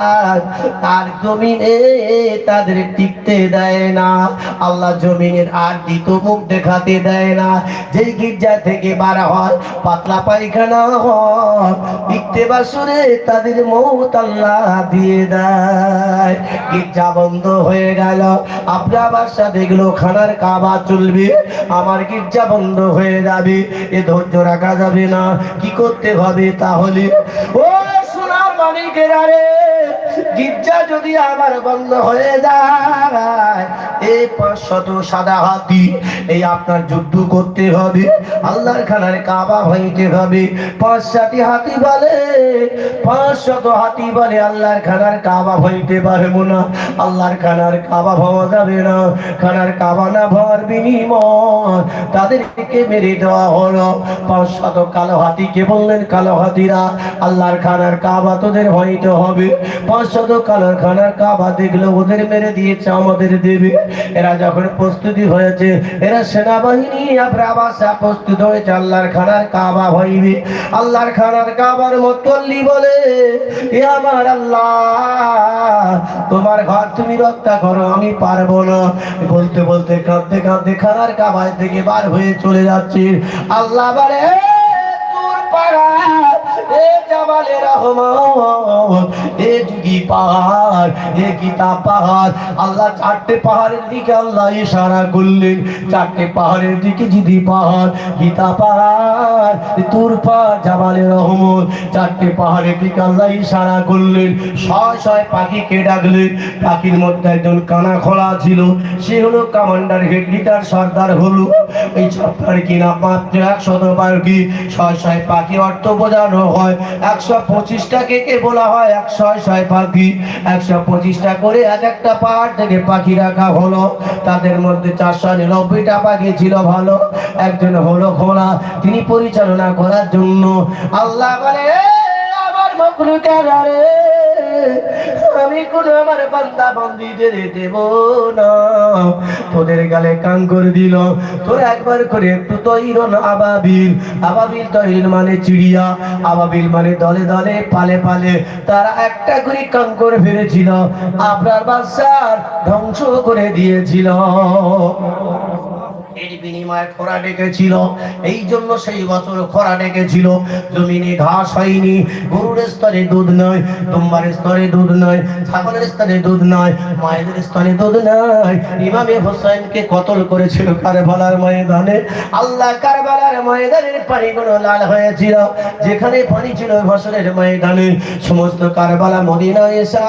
আর জমিনে তাদের টিকতে দেয় না। আল্লাহ জমিনের আর দ্বিতীয় মুখ দেখাতে দেয় না। যে গির্জা থেকে বার হয়, পাতলা পায়খানা হয় বাসরে তাদের মৌত আল্লাহ দিয়ে দেয়। গির্জা বন্ধ হয়ে গেল। আপনার বাসা দেখল খানার কাবা চলবে, আমার গির্জা বন্ধ হয়ে যাবে। এ ধৈর্য রাখা যাবে না। কি করতে হবে তাহলে? ও সোনার মানিকেরা রে গির্জা যদি আমার বন্ধ হয়ে যায় এই পাঁচশত সাদা হাতি, এই আপনার যুদ্ধ করতে হবে, আল্লাহর খানার কাবা ভাঙতে হবে। পাঁচ সাতি হাতি বলে, পাঁচশত হাতি বলে আল্লাহর খানার কাবা ভাঙতে পারব না। আল্লাহর খানার কাবা ভাঙা যাবে না। খানার কাবা না ভর বিনিময় তাদেরকে মেরে দেওয়া হলো। পাঁচশত কালো হাতিকে বললেন, কালো হাতিরা, আল্লাহর খানার কাবা তোদের হইতে হবে। পাঁচশত কালোর খানার কাবা দেখল ওদের মেরে দিয়েছে, আমাদের দেবে। এরা যখন প্রস্তুতি হয়েছে, এরা সেনাবাহিনী আবাসা প্রস্তুত হয়েছে, আল্লাহর খানার কাবা হইবে। আল্লাহর খানার কাবার মতল্লি বলে, এ আমার আল্লাহ, তোমার ঘর তুমি রক্ষা করো, আমি পারব না। বলতে বলতে, কাঁদতে কাঁদতে খানার কাবায় থেকে বার হয়ে চলে যাচ্ছে। আল্লাহ বলে তোর পাড়া রহমান চারটে পাহাড়ের দিকে আল্লাহ ইশারা করলেন। চারটে ছয় ছয় পাখিকে ডাকলেন? পাখির মধ্যে একজন কানা খোলা ছিল। সে হলো কমান্ডার হেড লিডার সর্দার হলো। এই সর্দার কিনা মাত্র একশত পাখি ছয় ছয় পাখি অর্থ বোঝানো হয় একশো পঁচিশটাকে কে বলা হয়? একশো ছয় পাখি। একশো পঁচিশটা করে এক একটা পাহাড় থেকে পাখি রাখা হলো। তাদের মধ্যে চারশো নিরানব্বইটা পাখি ছিল ভালো। একজন হলো ঘোড়া। তিনি পরিচালনা করার জন্য আল্লাহ বলে আমার মকলু কেন রে আমি কোন আমার বান্দা বন্দিদের দেব না। তোদের গালে কাঙ্কর দিল, তোর একবার করে একটু তৈরন আবাবিল। আবাবিল তৈরিন মানে চিড়িয়া, আবাবিল মানে দলে দলে, পালে পালে। তারা একটা করে কাঙ্কর ফেলেছিল আপনার বাচ্চার ধ্বংস করে দিয়েছিল। এর বিনিময়ে খরা ডেকেছিল। এই জন্য সেই বছর খরা ডেকেছিল। জমিনে ঘাস হয়নি। গরুর স্তরে দুধ নয়, দুম্বার স্তরে দুধ নয়, ছাগলের স্তরে দুধ নয়, মায়েদের স্তরে দুধ নয়। ইমামে হোসেনকে কতল করেছিল কারবালার ময়দানে। আল্লাহ কারবালার ময়দানের পানিগুলো লাল হয়েছিল। যেখানে পানি ছিল বছরের ময়দানে। সমস্ত কারবালা মদিনা এসা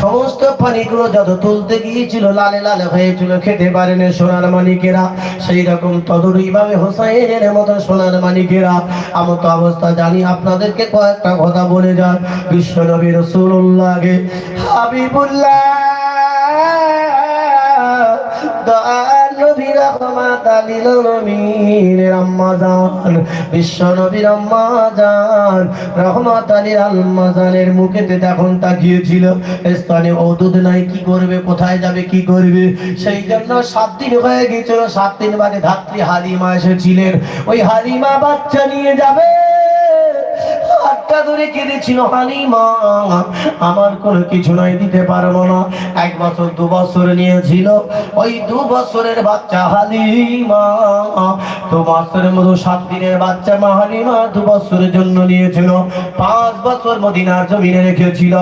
সমস্ত পানিগুলো যত তুলতে গিয়েছিল, লালে লাল হয়েছিল। খেতে পারেন সোনার মানিকেরা। সেই রকম তদুর ইমামে হোসাইনের মতো সোনার মালিকেরা। আমত অবস্থা জানি, আপনাদেরকে কয়েকটা কথা বলে যান। বিশ্ব নবী রসুল্লাহকে হাবিবুল্লাহ দয়াল রহমাত আলিল নবীর আম্মা বিশ্ব নবীর আম্মা রহমাত আলীর আম্মা মুখেতে তখন তাকিয়েছিল স্থানে নাই, কি করবে, কোথায় যাবে, কি করবে? সেই জন্য সাত দিন হয়ে গিয়েছিল, সাত দিন বাদে ধাত্রী হালিমা এসেছিলেন। ওই হালিমা বাচ্চা নিয়ে যাবে। হাতটা ধরে কেঁদেছিল। হালিমা, আমার কোনো কিছু নাই, দিতে পারব না। এক বছর, দু বছর নিয়েছিল। ওই দু বছরের বাচ্চা হালিমা, দু বছরের মতো সাত দিনের বাচ্চা মা হালিমা দু বছরের জন্য নিয়েছিল। পাঁচ বছর মদিনার জমিনে রেখেছিল।